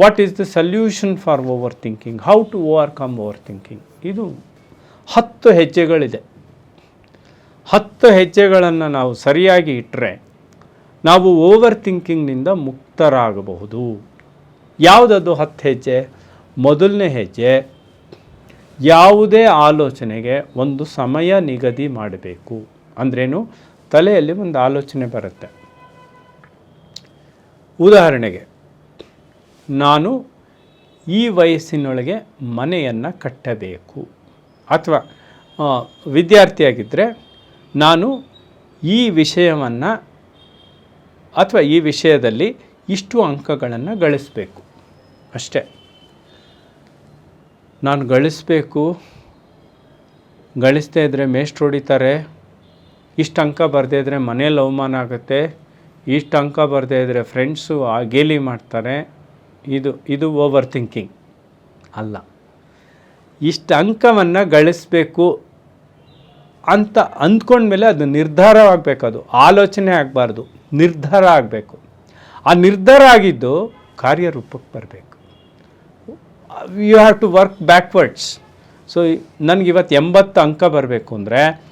What is the solution for overthinking how to overcome overthinking ಇದು ಹತ್ತು ಹೆಜ್ಜೆಗಳಿದೆ. ಹತ್ತು ಹೆಜ್ಜೆಗಳನ್ನು ನಾವು ಸರಿಯಾಗಿ ಇಟ್ಟರೆ ನಾವು ಓವರ್ ಥಿಂಕಿಂಗ್ನಿಂದ ಮುಕ್ತರಾಗಬಹುದು. ಯಾವುದದು ಹತ್ತು ಹೆಜ್ಜೆ? ಮೊದಲನೇ ಹೆಜ್ಜೆ. ಯಾವುದೇ ಆಲೋಚನೆಗೆ ಒಂದು ಸಮಯ ನಿಗದಿ ಮಾಡಬೇಕು. ಅಂದ್ರೇನು? ತಲೆಯಲ್ಲಿ ಒಂದು ಆಲೋಚನೆ ಬರುತ್ತೆ. ಉದಾಹರಣೆಗೆ ನಾನು ಈ ವಯಸ್ಸಿನೊಳಗೆ ಮನೆಯನ್ನು ಕಟ್ಟಬೇಕು. ಅಥವಾ ವಿದ್ಯಾರ್ಥಿಯಾಗಿದ್ದರೆ ನಾನು ಈ ವಿಷಯವನ್ನು ಅಥವಾ ಈ ವಿಷಯದಲ್ಲಿ ಇಷ್ಟು ಅಂಕಗಳನ್ನು ಗಳಿಸಬೇಕು. ಅಷ್ಟೇ. ನಾನು ಗಳಿಸ್ಬೇಕು. ಗಳಿಸ್ತಾ ಇದ್ದರೆ ಮೇಷ್ಟ್ರು ಹೊಡಿತಾರೆ. ಇಷ್ಟು ಅಂಕ ಬರದೇ ಇದ್ದರೆ ಮನೇಲಿ ಅವಮಾನ ಆಗುತ್ತೆ. ಇಷ್ಟು ಅಂಕ ಬರದೇ ಇದ್ದರೆ ಫ್ರೆಂಡ್ಸು ಆ ಗೇಲಿ ಮಾಡ್ತಾರೆ. ಇದು ಇದು ಓವರ್ ಥಿಂಕಿಂಗ್ ಅಲ್ಲ. ಇಷ್ಟು ಅಂಕವನ್ನು ಗಳಿಸ್ಬೇಕು ಅಂತ ಅಂದ್ಕೊಂಡ್ಮೇಲೆ ಅದು ನಿರ್ಧಾರವಾಗಬೇಕು ಅದು. ಆಲೋಚನೆ ಆಗಬಾರ್ದು. ನಿರ್ಧಾರ ಆಗಬೇಕು. ಆ ನಿರ್ಧಾರ ಆಗಿದ್ದು ಕಾರ್ಯರೂಪಕ್ಕೆ ಬರಬೇಕು. You have to work backwards so ನನಗಿವತ್ತು ಎಂಬತ್ತು ಅಂಕ ಬರಬೇಕು ಅಂದರೆ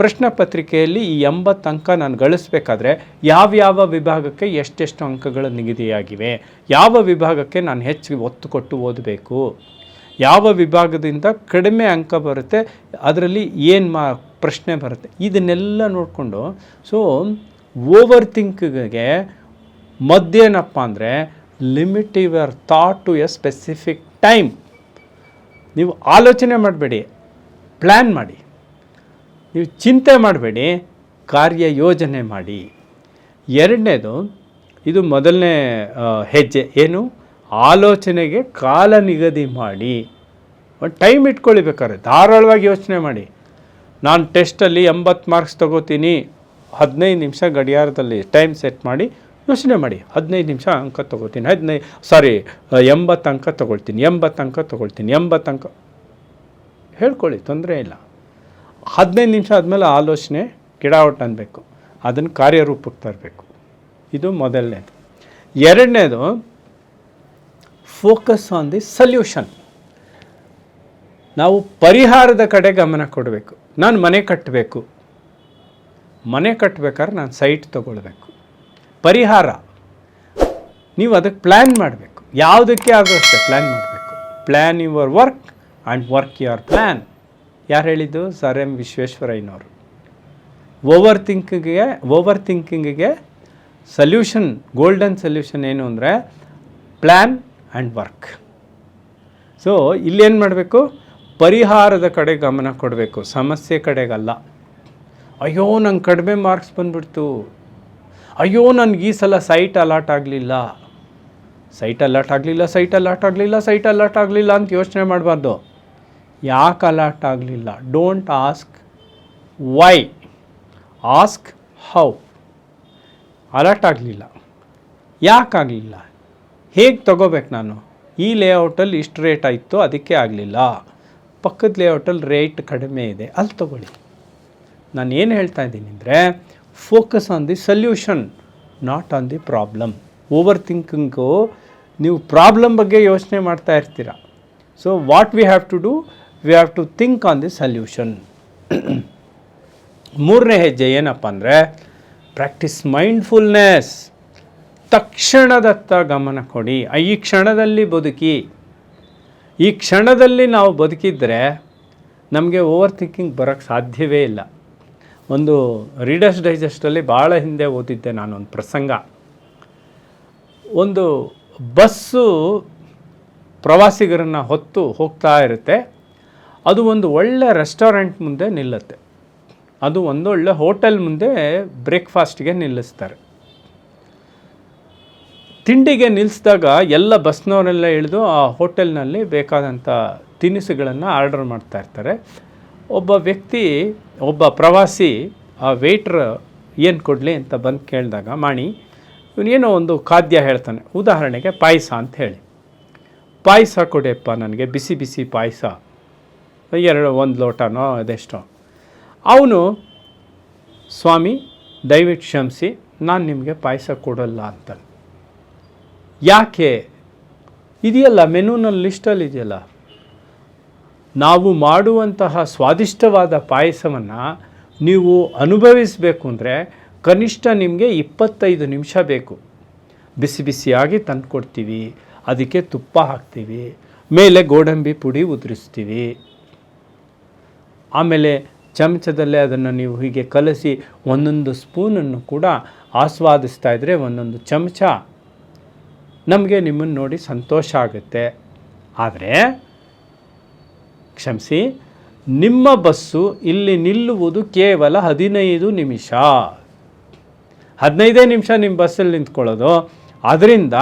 ಪ್ರಶ್ನೆ ಪತ್ರಿಕೆಯಲ್ಲಿ ಈ ಎಂಬತ್ತು ಅಂಕ ನಾನು ಗಳಿಸ್ಬೇಕಾದ್ರೆ ಯಾವ್ಯಾವ ವಿಭಾಗಕ್ಕೆ ಎಷ್ಟೆಷ್ಟು ಅಂಕಗಳು ನಿಗದಿಯಾಗಿವೆ? ಯಾವ ವಿಭಾಗಕ್ಕೆ ನಾನು ಹೆಚ್ಚು ಒತ್ತು ಕೊಟ್ಟು ಓದಬೇಕು? ಯಾವ ವಿಭಾಗದಿಂದ ಕಡಿಮೆ ಅಂಕ ಬರುತ್ತೆ? ಅದರಲ್ಲಿ ಏನು ಮಾ ಪ್ರಶ್ನೆ ಬರುತ್ತೆ? ಇದನ್ನೆಲ್ಲ ನೋಡಿಕೊಂಡು ಸೊ ಓವರ್ ಥಿಂಕಿಗೆ ಮದ್ದೇನಪ್ಪ ಅಂದರೆ limit your thought to a specific time ನೀವು ಆಲೋಚನೆ ಮಾಡಬೇಡಿ ಪ್ಲ್ಯಾನ್ ಮಾಡಿ. ನೀವು ಚಿಂತೆ ಮಾಡಬೇಡಿ, ಕಾರ್ಯ ಯೋಜನೆ ಮಾಡಿ. ಎರಡನೇದು, ಇದು ಮೊದಲನೇ ಹೆಜ್ಜೆ. ಏನು? ಆಲೋಚನೆಗೆ ಕಾಲ ನಿಗದಿ ಮಾಡಿ. ಒಂದು ಟೈಮ್ ಇಟ್ಕೊಳ್ಬೇಕಾದ್ರೆ ಧಾರಾಳವಾಗಿ ಯೋಚನೆ ಮಾಡಿ. ನಾನು ಟೆಸ್ಟಲ್ಲಿ ಎಂಬತ್ತು ಮಾರ್ಕ್ಸ್ ತಗೋತೀನಿ, ಹದಿನೈದು ನಿಮಿಷ ಗಡಿಯಾರದಲ್ಲಿ ಟೈಮ್ ಸೆಟ್ ಮಾಡಿ ಯೋಚನೆ ಮಾಡಿ. ಹದಿನೈದು ನಿಮಿಷ ಅಂಕ ತಗೋತೀನಿ, ಹದಿನೈದು, ಸಾರಿ ಎಂಬತ್ತು ಅಂಕ ತೊಗೊಳ್ತೀನಿ, ಎಂಬತ್ತು ಅಂಕ ತೊಗೊಳ್ತೀನಿ, ಎಂಬತ್ತು ಅಂಕ. ಹೇಳ್ಕೊಳ್ಳಿ, ತೊಂದರೆ ಇಲ್ಲ. ಹದಿನೈದು ನಿಮಿಷ ಆದಮೇಲೆ ಆಲೋಚನೆ ಗಿಡಾವಟ್ ಅನ್ನಬೇಕು ಅದನ್ನು ಕಾರ್ಯರೂಪಕ್ಕೆ ತರಬೇಕು. ಇದು ಮೊದಲನೇದು. ಎರಡನೇದು ಫೋಕಸ್ ಆನ್ ದಿ ಸಲ್ಯೂಷನ್ ನಾವು ಪರಿಹಾರದ ಕಡೆ ಗಮನ ಕೊಡಬೇಕು. ನಾನು ಮನೆ ಕಟ್ಟಬೇಕು ಮನೆ ಕಟ್ಟಬೇಕಾದ್ರೆ ನಾನು ಸೈಟ್ ತಗೊಳ್ಬೇಕು. ಪರಿಹಾರ. ನೀವು ಅದಕ್ಕೆ ಪ್ಲ್ಯಾನ್ ಮಾಡಬೇಕು. ಯಾವುದಕ್ಕೆ ಆದರೂ ಅಷ್ಟೇ ಪ್ಲ್ಯಾನ್ ಮಾಡಬೇಕು. Plan your work and work your plan ಯಾರು ಹೇಳಿದ್ದು? ಸರ್ ಎಂ ವಿಶ್ವೇಶ್ವರಯ್ಯನವರು. ಓವರ್ ಥಿಂಕಿಂಗ್ಗೆ ಓವರ್ ಥಿಂಕಿಂಗಿಗೆ ಸಲ್ಯೂಷನ್ ಗೋಲ್ಡನ್ ಸಲ್ಯೂಷನ್ ಏನು ಅಂದರೆ ಪ್ಲ್ಯಾನ್ ಆ್ಯಂಡ್ ವರ್ಕ್ ಸೊ ಇಲ್ಲೇನು ಮಾಡಬೇಕು? ಪರಿಹಾರದ ಕಡೆ ಗಮನ ಕೊಡಬೇಕು. ಸಮಸ್ಯೆ ಕಡೆಗಲ್ಲ. ಅಯ್ಯೋ, ನಂಗೆ ಕಡಿಮೆ ಮಾರ್ಕ್ಸ್ ಬಂದ್ಬಿಡ್ತು. ಅಯ್ಯೋ, ನನಗೆ ಈ ಸಲ ಸೈಟ್ ಅಲಾಟ್ ಆಗಲಿಲ್ಲ. ಸೈಟ್ ಅಲಾಟ್ ಆಗಲಿಲ್ಲ ಸೈಟ್ ಅಲಾಟ್ ಆಗಲಿಲ್ಲ ಸೈಟ್ ಅಲಾಟ್ ಆಗಲಿಲ್ಲ ಅಂತ ಯೋಚನೆ ಮಾಡಬಾರ್ದು. ಯಾಕೆ ಅಲರ್ಟ್ ಆಗಲಿಲ್ಲ? Don't ask why ask how alert ಆಗಲಿಲ್ಲ. ಯಾಕಾಗಲಿಲ್ಲ ಹೇಗೆ ತಗೋಬೇಕು ನಾನು? ಈ ಲೇಔಟಲ್ಲಿ ಇಷ್ಟು ರೇಟ್ ಆಯಿತು ಅದಕ್ಕೆ ಆಗಲಿಲ್ಲ. ಪಕ್ಕದ ಲೇಔಟಲ್ಲಿ ರೇಟ್ ಕಡಿಮೆ ಇದೆ. ಅಲ್ಲಿ ತಗೊಳ್ಳಿ. ನಾನು ಏನು ಹೇಳ್ತಾ ಇದ್ದೀನಿ ಅಂದರೆ focus on the solution not on the problem overthinking ನೀವು ಪ್ರಾಬ್ಲಮ್ ಬಗ್ಗೆ ಯೋಚನೆ ಮಾಡ್ತಾ ಇರ್ತೀರ. So what we have to do we have to think on the solution ಮೂರನೇ ಹೆಜ್ಜೆ ಏನಪ್ಪ ಅಂದರೆ ಪ್ರಾಕ್ಟೀಸ್ ಮೈಂಡ್ಫುಲ್ನೆಸ್ ತಕ್ಷಣದತ್ತ ಗಮನ ಕೊಡಿ. ಈ ಕ್ಷಣದಲ್ಲಿ ಬದುಕಿ. ಈ ಕ್ಷಣದಲ್ಲಿ ನಾವು ಬದುಕಿದ್ರೆ ನಮಗೆ ಓವರ್ ಥಿಂಕಿಂಗ್ ಬರೋಕ್ಕೆ ಸಾಧ್ಯವೇ ಇಲ್ಲ. ಒಂದು ರೀಡರ್ಸ್ ಡೈಜೆಸ್ಟಲ್ಲಿ ಭಾಳ ಹಿಂದೆ ಓದಿದ್ದೆ ನಾನು ಒಂದು ಪ್ರಸಂಗ. ಒಂದು ಬಸ್ಸು ಪ್ರವಾಸಿಗರನ್ನು ಹೊತ್ತು ಹೋಗ್ತಾ ಇರುತ್ತೆ. ಅದು ಒಂದು ಒಳ್ಳೆ ರೆಸ್ಟೋರೆಂಟ್ ಮುಂದೆ ನಿಲ್ಲುತ್ತೆ. ಅದು ಒಂದೊಳ್ಳೆ ಹೋಟೆಲ್ ಮುಂದೆ ಬ್ರೇಕ್ಫಾಸ್ಟ್ಗೆ ನಿಲ್ಲಿಸ್ತಾರೆ. ತಿಂಡಿಗೆ ನಿಲ್ಲಿಸಿದಾಗ ಎಲ್ಲ ಬಸ್ನವರೆಲ್ಲ ಇಳಿದು ಆ ಹೋಟೆಲ್ನಲ್ಲಿ ಬೇಕಾದಂಥ ತಿನಿಸುಗಳನ್ನು ಆರ್ಡರ್ ಮಾಡ್ತಾ ಇರ್ತಾರೆ. ಒಬ್ಬ ವ್ಯಕ್ತಿ, ಒಬ್ಬ ಪ್ರವಾಸಿ, ಆ ವೇಟ್ರ್ ಏನು ಕೊಡಲಿ ಅಂತ ಬಂದು ಕೇಳಿದಾಗ, ಮಾಣಿ ಇವನೇನೋ ಒಂದು ಖಾದ್ಯ ಹೇಳ್ತಾನೆ. ಉದಾಹರಣೆಗೆ ಪಾಯಸ ಅಂತ ಹೇಳಿ. ಪಾಯಸ ಕೊಡಿಯಪ್ಪ, ನನಗೆ ಬಿಸಿ ಬಿಸಿ ಪಾಯಸ. ಎರಡು, ಒಂದು ಲೋಟನೋ ಅದೆಷ್ಟೋ. ಅವನು, ಸ್ವಾಮಿ, ದಯವಿಟ್ಟು ಕ್ಷಮಿಸಿ, ನಾನು ನಿಮಗೆ ಪಾಯಸ ಕೊಡಲ್ಲ ಅಂತ ಯಾಕೆ? ಇದೆಯಲ್ಲ, ಮೆನುನಲ್ಲಿ ಲಿಸ್ಟಲ್ಲಿ ಇದೆಯಲ್ಲ. ನಾವು ಮಾಡುವಂತಹ ಸ್ವಾದಿಷ್ಟವಾದ ಪಾಯಸವನ್ನು ನೀವು ಅನುಭವಿಸಬೇಕು ಅಂದರೆ ಕನಿಷ್ಠ ನಿಮಗೆ ಇಪ್ಪತ್ತೈದು ನಿಮಿಷ ಬೇಕು. ಬಿಸಿ ಬಿಸಿಯಾಗಿ ತಂದುಕೊಡ್ತೀವಿ, ಅದಕ್ಕೆ ತುಪ್ಪ ಹಾಕ್ತೀವಿ, ಮೇಲೆ ಗೋಡಂಬಿ ಪುಡಿ ಉದುರಿಸ್ತೀವಿ. ಆಮೇಲೆ ಚಮಚದಲ್ಲೇ ಅದನ್ನು ನೀವು ಹೀಗೆ ಕಲಸಿ ಒಂದೊಂದು ಸ್ಪೂನನ್ನು ಕೂಡ ಆಸ್ವಾದಿಸ್ತಾ ಇದ್ದರೆ ಒಂದೊಂದು ಚಮಚ ನಮಗೆ ನಿಮ್ಮನ್ನು ನೋಡಿ ಸಂತೋಷ ಆಗುತ್ತೆ. ಆದರೆ ಕ್ಷಮಿಸಿ, ನಿಮ್ಮ ಬಸ್ಸು ಇಲ್ಲಿ ನಿಲ್ಲುವುದು ಕೇವಲ ಹದಿನೈದು ನಿಮಿಷ. ಹದಿನೈದೇ ನಿಮಿಷ ನಿಮ್ಮ ಬಸ್ಸಲ್ಲಿ ನಿಂತ್ಕೊಳ್ಳೋದು. ಅದರಿಂದ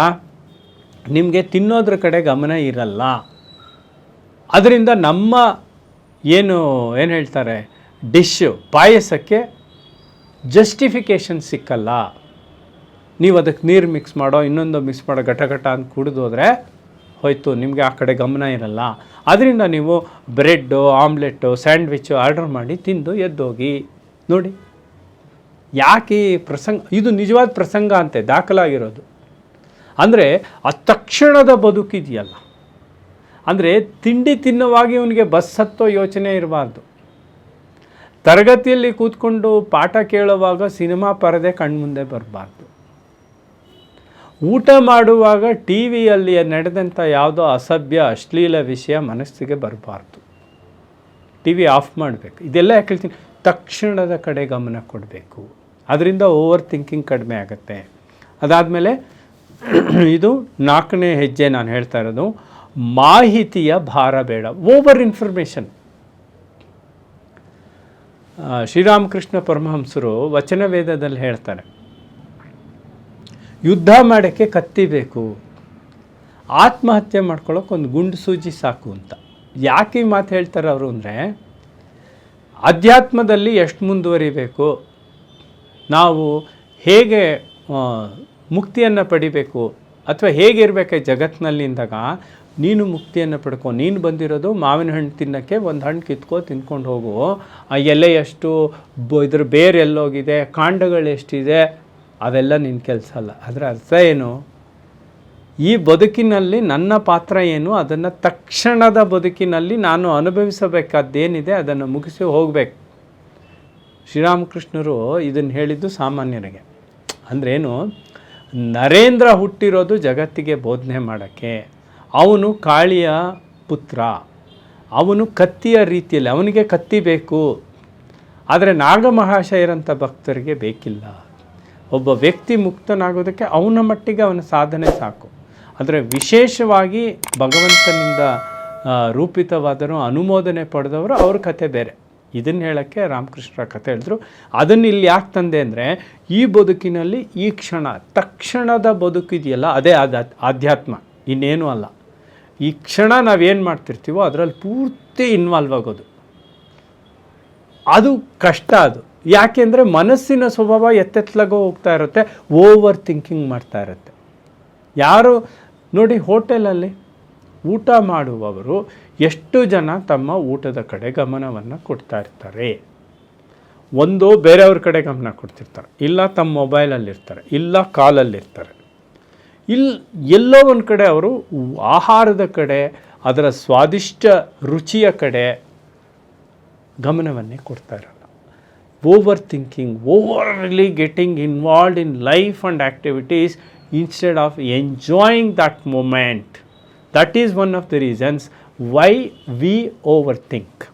ನಿಮಗೆ ತಿನ್ನೋದ್ರ ಕಡೆ ಗಮನ ಇರಲ್ಲ. ಅದರಿಂದ ನಮ್ಮ ಏನು ಏನು ಹೇಳ್ತಾರೆ? ಡಿಶ್ಶು ಪಾಯಸಕ್ಕೆ ಜಸ್ಟಿಫಿಕೇಷನ್ ಸಿಕ್ಕಲ್ಲ. ನೀವು ಅದಕ್ಕೆ ನೀರು ಮಿಕ್ಸ್ ಮಾಡೋ, ಇನ್ನೊಂದು ಮಿಕ್ಸ್ ಮಾಡೋ ಘಟ ಘಟ ಅಂತ ಕುಡಿದೋದ್ರೆ ಹೋದರೆ ಹೋಯ್ತು, ನಿಮಗೆ ಆ ಕಡೆ ಗಮನ ಇರಲ್ಲ. ಅದರಿಂದ ನೀವು ಬ್ರೆಡ್ಡು ಆಮ್ಲೆಟ್ಟು ಸ್ಯಾಂಡ್ವಿಚ್ಚು ಆರ್ಡರ್ ಮಾಡಿ ತಿಂದು ಎದ್ದೋಗಿ. ನೋಡಿ, ಯಾಕೆ ಪ್ರಸಂಗ, ಇದು ನಿಜವಾದ ಪ್ರಸಂಗ ಅಂತೆ, ದಾಖಲಾಗಿರೋದು. ಅಂದರೆ, ಆ ತಕ್ಷಣದ ಬದುಕಿದೆಯಲ್ಲ. ಅಂದರೆ ತಿಂಡಿ ತಿನ್ನುವಾಗಿ ಇವನಿಗೆ ಬಸ್ ಹತ್ತೋ ಯೋಚನೆ ಇರಬಾರ್ದು. ತರಗತಿಯಲ್ಲಿ ಕೂತ್ಕೊಂಡು ಪಾಠ ಕೇಳುವಾಗ ಸಿನಿಮಾ ಪರದೆ ಕಣ್ಮುಂದೆ ಬರಬಾರ್ದು. ಊಟ ಮಾಡುವಾಗ ಟಿ ವಿಯಲ್ಲಿ ನಡೆದಂಥ ಯಾವುದೋ ಅಸಭ್ಯ, ಅಶ್ಲೀಲ ವಿಷಯ ಮನಸ್ಸಿಗೆ ಬರಬಾರ್ದು. ಟಿ ವಿ ಆಫ್ ಮಾಡಬೇಕು. ಇದೆಲ್ಲ ಯಾಕೆ ಹೇಳ್ತೀನಿ? ತಕ್ಷಣದ ಕಡೆ ಗಮನ ಕೊಡಬೇಕು. ಅದರಿಂದ ಓವರ್ ಥಿಂಕಿಂಗ್ ಕಡಿಮೆ ಆಗುತ್ತೆ. ಅದಾದಮೇಲೆ ಇದು ನಾಲ್ಕನೇ ಹೆಜ್ಜೆ ನಾನು ಹೇಳ್ತಾ ಇರೋದು. ಮಾಹಿತಿಯ ಭಾರ ಬೇಡ. ಓವರ್ ಇನ್ಫಾರ್ಮೇಷನ್ ಶ್ರೀರಾಮಕೃಷ್ಣ ಪರಮಹಂಸರು ವಚನ ವೇದದಲ್ಲಿ ಹೇಳ್ತಾರೆ, ಯುದ್ಧ ಮಾಡೋಕ್ಕೆ ಕತ್ತಿ ಬೇಕು. ಆತ್ಮಹತ್ಯೆ ಮಾಡ್ಕೊಳ್ಳೋಕೆ ಒಂದು ಗುಂಡು ಸೂಜಿ ಸಾಕು ಅಂತ. ಯಾಕೆ ಈ ಮಾತು ಹೇಳ್ತಾರೆ ಅವರು ಅಂದರೆ, ಅಧ್ಯಾತ್ಮದಲ್ಲಿ ಎಷ್ಟು ಮುಂದುವರಿಬೇಕು? ನಾವು ಹೇಗೆ ಮುಕ್ತಿಯನ್ನು ಪಡಿಬೇಕು? ಅಥವಾ ಹೇಗಿರಬೇಕು ಜಗತ್ತಿನಲ್ಲಿ ಅಂದಾಗ ನೀನು ಮುಕ್ತಿಯನ್ನು ಪಡ್ಕೊ, ನೀನು ಬಂದಿರೋದು ಮಾವಿನ ಹಣ್ಣು ತಿನ್ನೋಕ್ಕೆ ಒಂದು ಹಣ್ಣು ಕಿತ್ಕೊ ತಿನ್ಕೊಂಡು ಹೋಗು. ಆ ಎಲೆ ಎಷ್ಟು ಬ ಇದ್ರ ಬೇರೆ ಎಲ್ಲೋಗಿದೆ ಕಾಂಡಗಳು ಎಷ್ಟಿದೆ ಅವೆಲ್ಲ ನಿನ್ನ ಕೆಲಸ ಅಲ್ಲ. ಅದರ ಅರ್ಥ ಏನು? ಈ ಬದುಕಿನಲ್ಲಿ ನನ್ನ ಪಾತ್ರ ಏನು? ಅದನ್ನು ತಕ್ಷಣದ ಬದುಕಿನಲ್ಲಿ ನಾನು ಅನುಭವಿಸಬೇಕಾದ್ದೇನಿದೆ, ಅದನ್ನು ಮುಗಿಸಿ ಹೋಗಬೇಕು. ಶ್ರೀರಾಮಕೃಷ್ಣರು ಇದನ್ನು ಹೇಳಿದ್ದು ಸಾಮಾನ್ಯರಿಗೆ. ಅಂದ್ರೇನು? ನರೇಂದ್ರ ಹುಟ್ಟಿರೋದು ಜಗತ್ತಿಗೆ ಬೋಧನೆ ಮಾಡೋಕ್ಕೆ. ಅವನು ಕಾಳಿಯ ಪುತ್ರ. ಅವನು ಕತ್ತಿಯ ರೀತಿಯಲ್ಲಿ, ಅವನಿಗೆ ಕತ್ತಿ ಬೇಕು. ಆದರೆ ನಾಗಮಹಾಶಯರಂಥ ಭಕ್ತರಿಗೆ ಬೇಕಿಲ್ಲ. ಒಬ್ಬ ವ್ಯಕ್ತಿ ಮುಕ್ತನಾಗೋದಕ್ಕೆ ಅವನ ಮಟ್ಟಿಗೆ ಅವನ ಸಾಧನೆ ಸಾಕು. ಆದರೆ ವಿಶೇಷವಾಗಿ ಭಗವಂತನಿಂದ ರೂಪಿತವಾದರೂ ಅನುಮೋದನೆ ಪಡೆದವರು ಅವ್ರ ಕತೆ ಬೇರೆ. ಇದನ್ನು ಹೇಳೋಕ್ಕೆ ರಾಮಕೃಷ್ಣರ ಕತೆ ಹೇಳಿದ್ರು. ಅದನ್ನು ಇಲ್ಲಿ ಯಾಕೆ ತಂದೆ ಅಂದರೆ, ಈ ಬದುಕಿನಲ್ಲಿ ಈ ಕ್ಷಣ, ತಕ್ಷಣದ ಬದುಕಿದೆಯಲ್ಲ, ಅದೇ ಆಧ್ಯಾತ್ಮ. ಇನ್ನೇನೂ ಅಲ್ಲ. ಈ ಕ್ಷಣ ನಾವೇನು ಮಾಡ್ತಿರ್ತೀವೋ ಅದರಲ್ಲಿ ಪೂರ್ತಿ ಇನ್ವಾಲ್ವ್ ಆಗೋದು. ಅದು ಕಷ್ಟ ಅದು. ಯಾಕೆಂದರೆ ಮನಸ್ಸಿನ ಸ್ವಭಾವ ಎತ್ತೆತ್ಲಾಗೋ ಹೋಗ್ತಾ ಇರುತ್ತೆ ಓವರ್ ಥಿಂಕಿಂಗ್ ಮಾಡ್ತಾ ಇರುತ್ತೆ. ಯಾರು, ನೋಡಿ ಹೋಟೆಲಲ್ಲಿ ಊಟ ಮಾಡುವವರು ಎಷ್ಟು ಜನ ತಮ್ಮ ಊಟದ ಕಡೆ ಗಮನವನ್ನು ಕೊಡ್ತಾ ಇರ್ತಾರೆ. ಒಂದು ಬೇರೆಯವ್ರ ಕಡೆ ಗಮನ ಕೊಡ್ತಿರ್ತಾರೆ. ಇಲ್ಲ ತಮ್ಮ ಮೊಬೈಲಲ್ಲಿರ್ತಾರೆ ಇಲ್ಲ ಕಾಲಲ್ಲಿರ್ತಾರೆ. ಇಲ್ಲಿ ಎಲ್ಲೋ ಒಂದು ಕಡೆ ಅವರು ಆಹಾರದ ಕಡೆ, ಅದರ ಸ್ವಾದಿಷ್ಟ ರುಚಿಯ ಕಡೆ ಗಮನವನ್ನೇ ಕೊಡ್ತಾ ಇರಲ್ಲ overthinking overly getting involved in life and activities instead of enjoying that moment that is one of the reasons why we overthink